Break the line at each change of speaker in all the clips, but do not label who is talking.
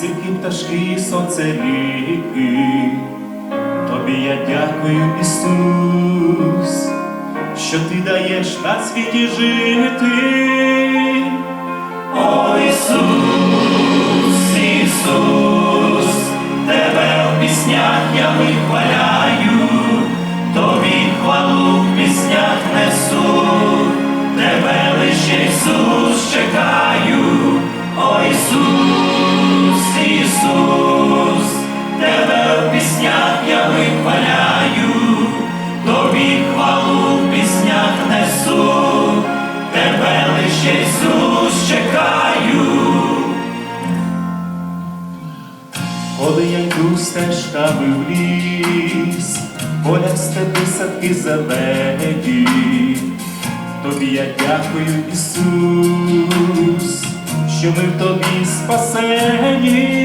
цвітки пташки, сонце ріки, тобі я дякую, Ісус, що ти даєш на світі жити, О Ісус. стежками в ліс, поля степи, садки зелені, тобі я дякую, Ісус, що ми в тобі спасені.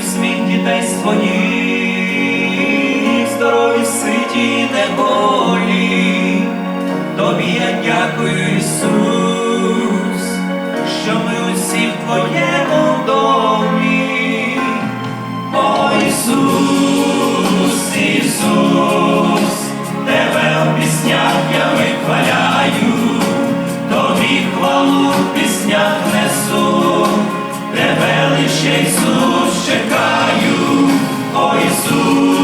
в світ дітей своїх, здорові, ситі, неволі, тобі я дякую, Ісус, що ми усі в Твоєму домі, О Ісус, Ісус, тебе у піснях я вихваляю, тобі хвалу в піснях несу. Тебе лише Ісус чекаю, о Ісус.